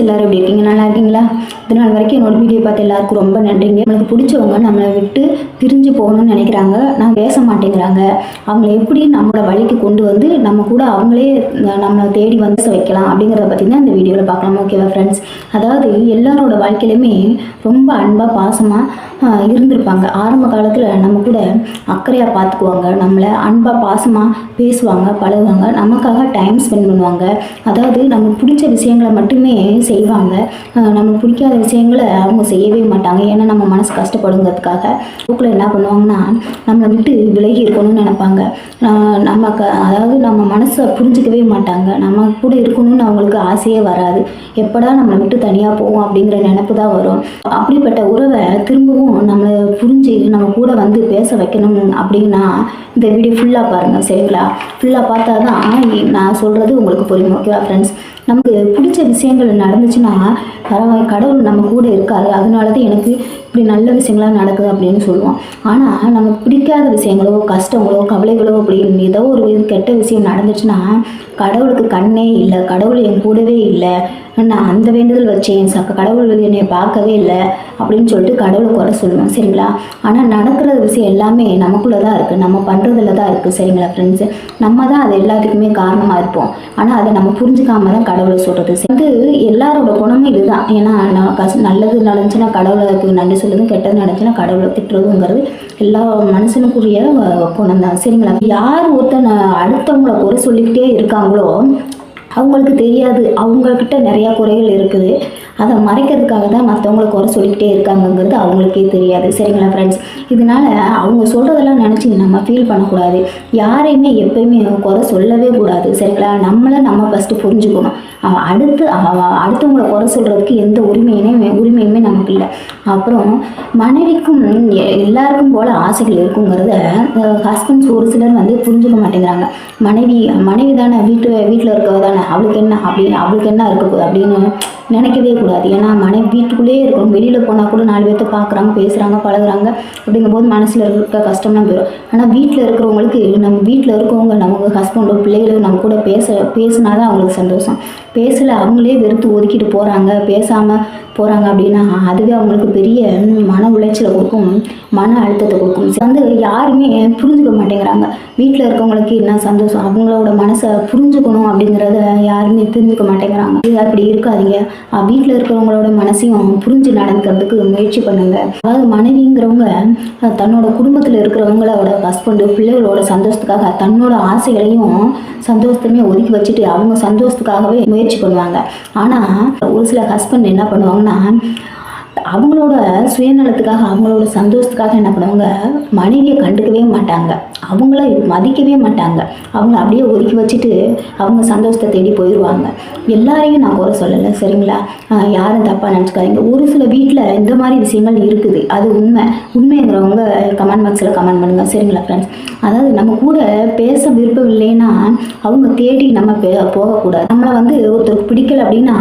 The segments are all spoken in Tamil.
எல்லாரும் எப்படி இருக்கீங்க? நல்லா இருக்கீங்களா? இது நாள் வரைக்கும் என்னோட வீடியோ பார்த்து எல்லாருக்கும் ரொம்ப நன்றிங்க. நம்மளுக்கு பிடிச்சவங்க நம்மளை விட்டு பிரிஞ்சு போகணும்னு நினைக்கிறாங்க. நான் பேச மாட்டேங்கிறாங்க. அவங்கள எப்படி நம்மளோட வழிக்கு கொண்டு வந்து நம்ம கூட அவங்களே நம்மளை தேடி வந்து வைக்கலாம் அப்படிங்கிறத பற்றி தான் இந்த வீடியோவில் பார்க்கலாம். ஓகேவா ஃப்ரெண்ட்ஸ் அதாவது எல்லாரோட வாழ்க்கையிலுமே ரொம்ப அன்பாக பாசமாக இருந்திருப்பாங்க. ஆரம்ப காலத்தில் நம்ம கூட அக்கறையாக பார்த்துக்குவாங்க நம்மளை அன்பாக பாசமாக பேசுவாங்க பழகுவாங்க. நமக்காக டைம் ஸ்பெண்ட் பண்ணுவாங்க. அதாவது நமக்கு பிடிச்ச விஷயங்களை மட்டுமே செய்வாங்க. அஹ் நமக்கு பிடிக்காத விஷயங்களை அவங்க செய்யவே மாட்டாங்க. ஏன்னா நம்ம மனசு கஷ்டப்படுங்கிறதுக்காக புக்கில் என்ன பண்ணுவாங்கன்னா நம்மளை விட்டு விலகி இருக்கணும்னு நினைப்பாங்க. நம்ம க அதாவது நம்ம மனசை புரிஞ்சிக்கவே மாட்டாங்க. நம்ம கூட இருக்கணும்னு அவங்களுக்கு ஆசையே வராது. எப்படா நம்மளை விட்டு தனியாக போவோம் அப்படிங்கிற நினப்பு தான் வரும். அப்படிப்பட்ட உறவை திரும்பவும் நம்மளை புரிஞ்சு நம்ம கூட வந்து பேச வைக்கணும் அப்படின்னா இந்த வீடியோ ஃபுல்லாக பாருங்கள் சரிங்களா? ஃபுல்லாக பார்த்தா தான் நான் சொல்கிறது உங்களுக்கு புரியும் ஓகேவா ஃப்ரெண்ட்ஸ் நமக்கு பிடிச்ச விஷயங்கள் நடந்துச்சுன்னா பரவாயில்ல கடவுள் நம்ம கூட இருக்காரு. அதனால தான் எனக்கு இப்படி நல்ல விஷயங்களாக நடக்குது அப்படின்னு சொல்லுவோம். ஆனால் நமக்கு பிடிக்காத விஷயங்களோ கஷ்டங்களோ கவலைகளோ அப்படி ஏதோ ஒரு கெட்ட விஷயம் நடந்துச்சுன்னா கடவுளுக்கு கண்ணே இல்லை கடவுள் என் கூடவே இல்லை நான் அந்த வேண்டுதல் வச்சேன் சக்க கடவுள் என்னை பார்க்கவே இல்லை அப்படின்னு சொல்லிட்டு கடவுளை குறை சொல்லுவோம் சரிங்களா? ஆனால் நடக்கிற விஷயம் எல்லாமே நமக்குள்ளே தான் இருக்குது நம்ம பண்ணுறதுல தான் இருக்குது சரிங்களா ஃப்ரெண்ட்ஸு நம்ம தான் அது எல்லாத்துக்குமே காரணமாக இருப்போம். ஆனால் அதை நம்ம புரிஞ்சுக்காம தான் கடவுளை சொல்கிறது வந்து எல்லாரோட குணமும் இதுதான். ஏன்னா நான் கஷ்ட நல்லது நடந்துச்சுன்னா கடவுளுக்கு நன்றி சொல்லுதும் கெட்டது நடந்துச்சுன்னா கடவுளை திட்டுறதுங்கிறது எல்லா மனுஷனுக்குரிய குணம் தான் சரிங்களா? யார் ஒருத்தன் அடுத்தவங்களை குறை சொல்லிக்கிட்டே இருக்காங்களோ அவங்களுக்கு தெரியாது. அவங்கக்கிட்ட நிறையா குறைகள் இருக்குது. அதை மறைக்கிறதுக்காக தான் மற்றவங்கள குறை சொல்லிக்கிட்டே இருக்காங்கங்கிறது அவங்களுக்கே தெரியாது. சரிங்களா ஃப்ரெண்ட்ஸ் இதனால அவங்க சொல்கிறதெல்லாம் நினச்சி நம்ம ஃபீல் பண்ணக்கூடாது. யாரையுமே எப்பயுமே குறை சொல்லவே கூடாது. சரிங்களா? நம்மளை நம்ம ஃபஸ்ட்டு புரிஞ்சுக்கணும். அடுத்து அடுத்தவங்களை அடுத்தவங்கள குறை சொல்கிறதுக்கு எந்த உரிமையுமே உரிமையுமே நமக்கு இல்லை. அப்புறம் மனைவிக்கும் ஆசைகள் இருக்குங்கிறத ஹஸ்பண்ட்ஸ் ஒரு சிலர் வந்து புரிஞ்சுக்க மாட்டேங்கிறாங்க. மனைவி மனைவி தானே வீட்டு வீட்டில் இருக்கவ தானே அவளுக்கு என்ன அப்படி அவளுக்கு என்ன இருக்க போகுது அப்படின்னு நினைக்கவே கூடாது. ஏன்னா மனைவி வீட்டுக்குள்ளேயே இருக்கணும். வெளியில் போனால் கூட நாலு பேர்த்த பார்க்குறாங்க பேசுகிறாங்க பழகுறாங்க. அப்படிங்கும்போது மனசில் இருக்க கஷ்டம்லாம் போயிடும். ஆனால் வீட்டில் இருக்கிறவங்களுக்கு நம்ம வீட்டில் இருக்கவங்க நமக்கு ஹஸ்பண்டோ பிள்ளைகளோ நம்ம கூட பேச பேசினா தான் அவங்களுக்கு சந்தோஷம். பேசலை அவங்களே வெறுத்து ஒதுக்கிட்டு போகிறாங்க பேசாமல் போகிறாங்க அப்படின்னா அதுவே அவங்களுக்கு பெரிய மன உளைச்சலை கொடுக்கும் மன அழுத்தத்தை கொடுக்கும். வந்து யாருமே புரிஞ்சுக்க மாட்டேங்கிறாங்க. வீட்டில் இருக்கவங்களுக்கு என்ன சந்தோஷம்? அவங்களோட மனசை புரிஞ்சுக்கணும் அப்படிங்கிறத யாருமே புரிஞ்சுக்க மாட்டேங்கிறாங்க. இது அப்படி இருக்காதீங்க. வீட்டில் இருக்கிறவங்களோட மனசையும் புரிஞ்சு நடந்துக்கிறதுக்கு முயற்சி பண்ணுங்க. அதாவது மனைவிங்கிறவங்க தன்னோட குடும்பத்தில் இருக்கிறவங்களோட ஹஸ்பண்டு பிள்ளைகளோட சந்தோஷத்துக்காக தன்னோட ஆசைகளையும் சந்தோஷத்தையுமே ஒதுக்கி வச்சுட்டு அவங்க சந்தோஷத்துக்காகவே முயற்சி பண்ணுவாங்க. ஆனால் ஒரு சில ஹஸ்பண்ட் என்ன பண்ணுவாங்கன்னா அவங்களோட சுயநலத்துக்காக அவங்களோட சந்தோஷத்துக்காக என்ன பண்ணுவாங்க? மனைவியை கண்டுக்கவே மாட்டாங்க. அவங்கள மதிக்கவே மாட்டாங்க. அவங்கள அப்படியே ஒதுக்கி வச்சுட்டு அவங்க சந்தோஷத்தை தேடி போயிடுவாங்க எல்லாரையும் நான் குறை சொல்லலை சரிங்களா? யாரும் தப்பாக நினச்சிக்காதீங்க. ஒரு சில வீட்டில் இந்த மாதிரி விஷயங்கள் இருக்குது. அது உண்மை. உண்மைங்கிறவங்க கமெண்ட் பாக்ஸில் கமெண்ட் பண்ணுங்கள் சரிங்களா ஃப்ரெண்ட்ஸ் அதாவது நம்ம கூட பேச விருப்பம் இல்லைன்னா அவங்க தேடி நம்ம பே போகக்கூடாது. நம்மளை வந்து ஒருத்தருக்கு பிடிக்கல அப்படின்னா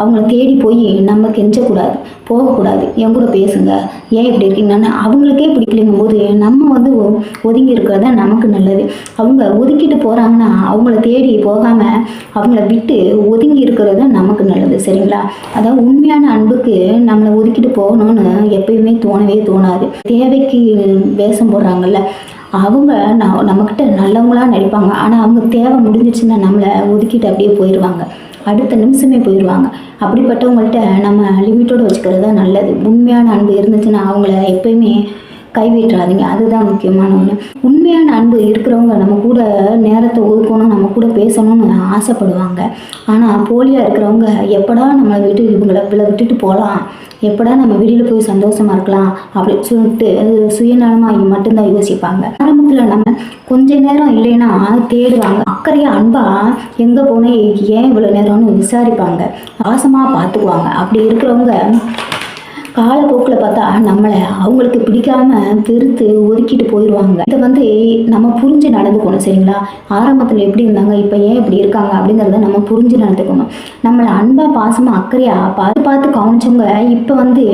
அவங்கள தேடி போய் நம்ம கெஞ்சக்கூடாது. போக போகக்கூடாது. என் கூட பேசுங்க. ஏன் இப்படி இருக்கீங்கன்னா அவங்களுக்கே பிடிக்கலைங்கும் போது நம்ம வந்து ஒதுங்கி இருக்கிறது தான் நமக்கு நல்லது. அவங்க ஒதுக்கிட்டு போகிறாங்கன்னா அவங்கள தேடி போகாமல் அவங்கள விட்டு ஒதுங்கி இருக்கிறது தான் நமக்கு நல்லது. சரிங்களா? அதாவது உண்மையான அன்புக்கு நம்மளை ஒதுக்கிட்டு போகணும்னு எப்பயுமே தோணவே தோணாது. தேவைக்கு வேஷம் போடுறாங்கல்ல அவங்க நான் நம்மக்கிட்ட நல்லவங்களா நடிப்பாங்க ஆனால் அவங்க தேவை முடிஞ்சிச்சுன்னா நம்மளை ஒதுக்கிட்டு அப்படியே போயிடுவாங்க அடுத்த நிமிஷமே போயிடுவாங்க அப்படிப்பட்டவங்கள்ட்ட நம்ம லிமிட்டோடு வச்சுக்கிறது தான் நல்லது. உண்மையான அன்பு இருந்துச்சுன்னா அவங்கள எப்பயுமே கைவிட்டுறாதீங்க அதுதான் முக்கியமான ஒன்று உண்மையான அன்பு இருக்கிறவங்க நம்ம கூட நேரத்தை பேசணும்னு ஆசைப்படுவாங்க. ஆனால் போலியாக இருக்கிறவங்க எப்படா நம்மளை விட்டு இவங்களை இவ்வளோ விட்டுட்டு போகலாம்? எப்படா நம்ம வெளியில் போய் சந்தோஷமா இருக்கலாம்? அப்படின்னு சொல்லிட்டு சுயநலமாக மட்டும்தான் யோசிப்பாங்க. ஆரம்பத்தில் நம்ம கொஞ்ச நேரம் இல்லைன்னா தேடுவாங்க. அக்கறையாக அன்பா எங்கே போனேன் ஏன் இவ்வளோ நேரம்னு விசாரிப்பாங்க. பாசமாக பார்த்துக்குவாங்க. அப்படி இருக்கிறவங்க காலப்போக்கில் பார்த்தா நம்மளை அவங்களுக்கு பிடிக்காம வெறுத்து ஒதுக்கிட்டு போயிடுவாங்க இதை வந்து நம்ம புரிஞ்சு நடந்துக்கணும் சரிங்களா? ஆரம்பத்தில் எப்படி இருந்தாங்க இப்போ ஏன் இப்படி இருக்காங்க அப்படிங்கிறத நம்ம புரிஞ்சு நடந்துக்கணும். நம்மளை அன்பாக பாசமாக அக்கறையாக பார்த்து பார்த்து கவனிச்சவங்க இப்போ வந்து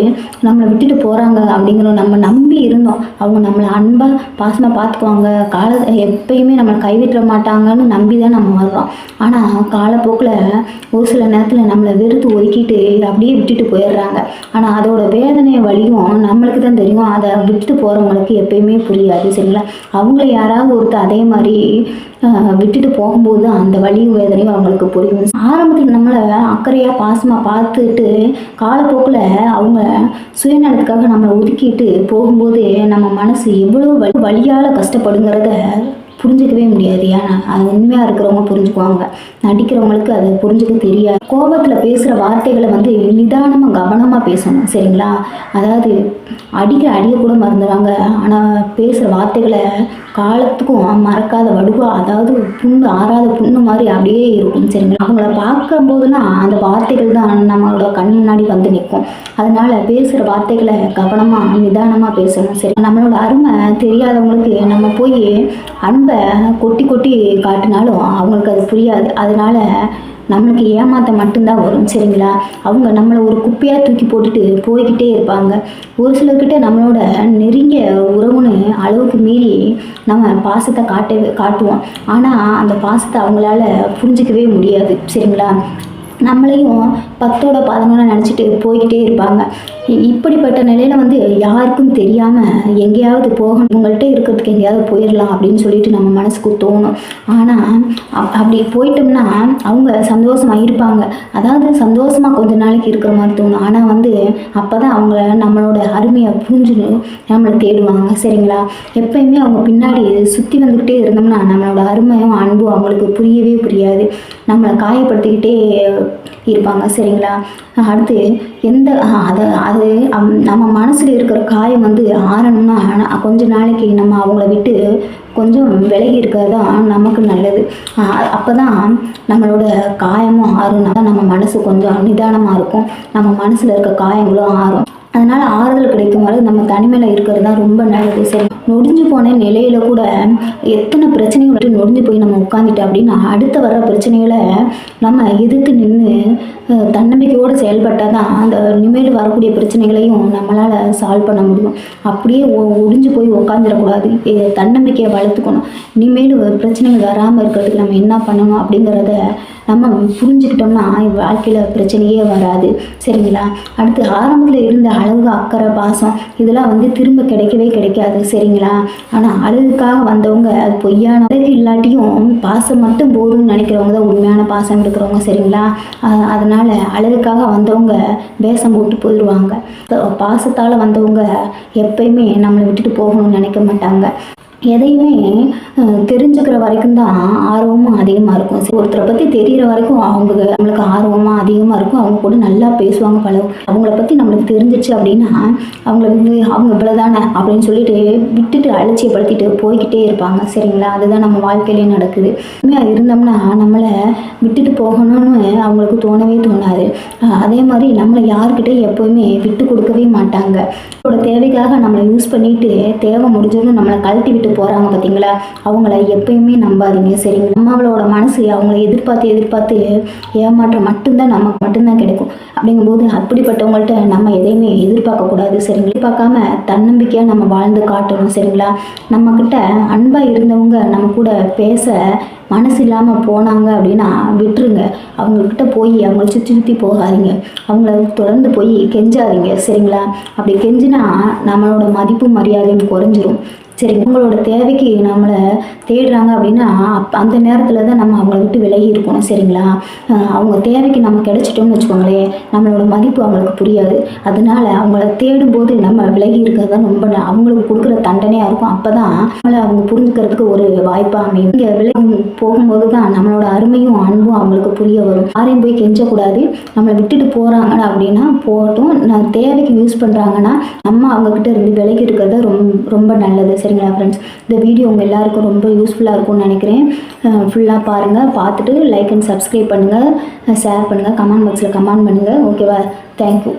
நம்மளை விட்டுட்டு போகிறாங்க அப்படிங்கிற நம்ம நம்பி இருந்தோம். அவங்க நம்மளை அன்பாக பாசமாக பார்த்துக்குவாங்க. கால எப்பயுமே நம்மளை கைவிட்டுற மாட்டாங்கன்னு நம்பி தான் நம்ம வர்றோம். ஆனால் காலப்போக்கில் ஒரு சில நேரத்தில் நம்மளை வெறுத்து ஒதுக்கிட்டு அப்படியே விட்டுட்டு போயிடுறாங்க. ஆனால் அதோட வேதனை வலியும் நம்மளுக்கு தான் தெரியும். அதை விட்டுட்டு போகிறவங்களுக்கு எப்பயுமே புரியாது சரிங்களா? அவங்கள யாராவது ஒருத்தர் அதே மாதிரி விட்டுட்டு போகும்போது அந்த வழியும் வேதனையும் அவங்களுக்கு புரியும். ஆரம்பத்தில் நம்மளை அக்கறையாக பாசமாக பார்த்துட்டு காலப்போக்கில் அவங்க சுயநலத்துக்காக நம்மளை ஒதுக்கிட்டு போகும்போது நம்ம மனசு எவ்வளோ வழி வழியால் கஷ்டப்படுங்கிறத புரிஞ்சுக்கவே முடியாது ஏன்னா அது உண்மையாக இருக்கிறவங்க புரிஞ்சுக்குவாங்க. நடிக்கிறவங்களுக்கு அது புரிஞ்சுக்க தெரியாது. கோபத்தில் பேசுகிற வார்த்தைகளை வந்து நிதானமாக கவனமாக பேசணும் சரிங்களா? அதாவது அடிக்கிற அடியை கூட மறந்துடுவாங்க ஆனால் பேசுகிற வார்த்தைகளை காலத்துக்கும் மறக்காத வடுவா அதாவது புண்ணு ஆறாத புண்ணு மாதிரி அப்படியே இருக்கும் சரிங்களா? அவங்கள பார்க்கும்போதுலாம் அந்த வார்த்தைகள் தான் நம்மளோட கண் முன்னாடி வந்து நிற்கும். அதனால பேசுகிற வார்த்தைகளை கவனமாக நிதானமாக பேசணும் சரி. நம்மளோட அருமை தெரியாதவங்களுக்கு நம்ம போய் அன்பை கொட்டி கொட்டி காட்டினாலும் அவங்களுக்கு அது புரியாது. அதனால நம்மளுக்கு ஏமாத்த மட்டும்தான் வரும் சரிங்களா? அவங்க நம்மளை ஒரு குப்பையாக தூக்கி போட்டுட்டு போய்கிட்டே இருப்பாங்க. ஒரு சிலர்கிட்ட நம்மளோட நெருங்கிய உறவுன்னு அளவுக்கு மீறி நம்ம பாசத்தை காட்டவே காட்டுவோம். ஆனால் அந்த பாசத்தை அவங்களால புரிஞ்சிக்கவே முடியாது சரிங்களா? நம்மளையும் பத்தோட பதினொன்று நினச்சிட்டு போய்கிட்டே இருப்பாங்க. இ- இப்படிப்பட்ட நிலையில் வந்து யாருக்கும் தெரியாமல் எங்கேயாவது போகணும். உங்கள்கிட்ட இருக்கிறதுக்கு எங்கேயாவது போயிடலாம் அப்படின்னு சொல்லிட்டு நம்ம மனசுக்கு தோணும். ஆனால் அப்படி போயிட்டோம்னா அவங்க சந்தோஷமாக இருப்பாங்க. அதாவது சந்தோஷமாக கொஞ்ச நாளைக்கு இருக்கிற மாதிரி தோணும். ஆனால் வந்து அப்போ தான் அவங்க நம்மளோட அருமையாக புரிஞ்சுன்னு நம்மளை தேடுவாங்க. சரிங்களா? எப்பயுமே அவங்க பின்னாடி சுற்றி வந்துக்கிட்டே இருந்தோம்னா நம்மளோட அருமையும் அன்பும் அவங்களுக்கு புரியவே புரியாது. நம்மளை காயப்படுத்திக்கிட்டே இருப்பாங்க. சரிங்களா? அடுத்து எந்த அதை அது அம்- நம்ம மனசில் இருக்கிற காயம் வந்து ஆறணும்னா கொஞ்ச நாளைக்கு நம்ம அவங்கள விட்டு கொஞ்சம் விலகி இருக்கிறது தான் நமக்கு நல்லது. அப்போ தான் நம்மளோட காயமும் ஆறும். நம்ம மனசு கொஞ்சம் நிதானமாக இருக்கும். நம்ம மனசில் இருக்க காயங்களும் ஆறும். அதனால் ஆறுதல் கிடைக்கும் வரை நம்ம தனிமையில் இருக்கிறது தான் ரொம்ப நல்லது. சரி நொடிஞ்சு போன நிலையில கூட எத்தனை பிரச்சனைகள் விட்டு நொடிஞ்சு போய் நம்ம உட்காந்துட்டோம் அப்படின்னா அடுத்த வர்ற பிரச்சனைகளை நம்ம எதிர்த்து நின்று தன்னம்பிக்கையோடு செயல்பட்டால் தான் அந்த இனிமேல் வரக்கூடிய பிரச்சனைகளையும் நம்மளால் சால்வ் பண்ண முடியும். அப்படியே ஒடிஞ்சு போய் உட்காந்துடக்கூடாது தன்னம்பிக்கையை வளர்த்துக்கணும். இனிமேல் பிரச்சனைகள் வராமல் இருக்கிறதுக்கு நம்ம என்ன பண்ணணும் அப்படிங்கிறத நம்ம புரிஞ்சுக்கிட்டோம்னா வாழ்க்கையில் பிரச்சனையே வராது. சரிங்களா? அடுத்து ஆரம்பத்தில் இருந்த அழகு அக்கறை பாசம் இதெல்லாம் வந்து திரும்ப கிடைக்கவே கிடைக்காது. சரிங்களா? ஆனால் அழகுக்காக வந்தவங்க அது பொய்யான அழகு இல்லாட்டியும் பாசம் மட்டும் போதும்னு நினைக்கிறவங்க தான் உண்மையான பாசம் இருக்கிறவங்க. சரிங்களா? அதனால் அழகுக்காக வந்தவங்க வேஷம் போட்டு போயிடுவாங்க பாசத்தால் வந்தவங்க எப்பயுமே நம்மளை விட்டுட்டு போகணும்னு நினைக்க மாட்டாங்க. எதையுமே தெரிஞ்சுக்கிற வரைக்கும் தான் ஆர்வமும் அதிகமாக இருக்கும். சரி, ஒருத்தரை பற்றி தெரிகிற வரைக்கும் அவங்க நம்மளுக்கு ஆர்வமாக அதிகமாக இருக்கும். அவங்க கூட நல்லா பேசுவாங்க பழகும் அவங்கள பற்றி நம்மளுக்கு தெரிஞ்சிச்சு அப்படின்னா அவங்கள வந்து அவங்க இவ்வளோதானே அப்படின்னு சொல்லிட்டு விட்டுட்டு அலட்சியப்படுத்திட்டு போய்கிட்டே இருப்பாங்க. சரிங்களா? அதுதான் நம்ம வாழ்க்கையிலேயே நடக்குது. உண்மையாக இருந்தோம்னா நம்மளை விட்டுட்டு போகணும்னு அவங்களுக்கு தோணவே தோணாது. அதே மாதிரி நம்மளை யாருக்கிட்டே எப்போவுமே விட்டு கொடுக்கவே மாட்டாங்க. அவங்களோட தேவைக்காக நம்மளை யூஸ் பண்ணிட்டு தேவை முடிஞ்சதும் நம்மளை கழட்டி விட்டு போகிறாங்க பார்த்தீங்களா அவங்கள எப்பயுமே நம்பாதீங்க சரிங்க நம்மளோட மனசு அவங்கள எதிர்பார்த்து எதிர்பார்த்து ஏமாற்றம் மட்டும்தான் நமக்கு மட்டும்தான் கிடைக்கும். அப்படிங்கும்போது அப்படிப்பட்டவங்கள்ட்ட நம்ம எதையுமே எதிர்பார்க்கக்கூடாது சரிங்களா? எதிர்பார்க்காம தன்னம்பிக்கையாக நம்ம வாழ்ந்து காட்டணும் சரிங்களா? நம்மக்கிட்ட அன்பாக இருந்தவங்க நம்ம கூட பேச மனசு இல்லாமல் போனாங்க அப்படின்னா விட்டுருங்க. அவங்கக்கிட்ட போய் அவங்கள சுற்றி சுற்றி போகாதீங்க. அவங்கள தொடர்ந்து போய் கெஞ்சாதீங்க சரிங்களா? அப்படி கெஞ்சினா நம்மளோட மதிப்பு மரியாதையும் குறைஞ்சிரும். சரி உங்களோட தேவைக்கு நம்மளை தேடுறாங்க அப்படின்னா அப் அந்த நேரத்தில் தான் நம்ம அவங்கள விட்டு விலகி இருக்கணும் சரிங்களா? அவங்க தேவைக்கு நம்ம கிடைச்சிட்டோம்னு வச்சுக்கோங்களேன் நம்மளோட மதிப்பு அவங்களுக்கு புரியாது. அதனால அவங்கள தேடும்போது நம்ம விலகி இருக்கிறது தான் ரொம்ப ந- அவங்களுக்கு கொடுக்குற தண்டனையாக இருக்கும். அப்போ தான் நம்மளை அவங்க புரிஞ்சுக்கிறதுக்கு ஒரு வாய்ப்பாக அமையும். இங்கே விலகி போகும்போது தான் நம்மளோட அருமையும் அன்பும் அவங்களுக்கு புரிய வரும். யாரையும் போய் கெஞ்சக்கூடாது. நம்மளை விட்டுட்டு போகிறாங்க அப்படின்னா போகட்டும். நான் தேவைக்கு யூஸ் பண்ணுறாங்கன்னா நம்ம அவங்கக்கிட்ட இருந்து விலகி இருக்கிறது ரொம்ப ரொம்ப நல்லது. சரிங்களா ஃப்ரெண்ட்ஸ் இந்த வீடியோ உங்கள் எல்லாருக்கும் ரொம்ப யூஸ்ஃபுல்லாக இருக்கும்னு நினைக்கிறேன். ஃபுல்லாக பாருங்கள் பார்த்துட்டு லைக் அண்ட் சப்ஸ்கிரைப் பண்ணுங்கள் ஷேர் பண்ணுங்கள் கமெண்ட் பாக்ஸில் கமெண்ட் பண்ணுங்கள் ஓகேவா தேங்க்யூ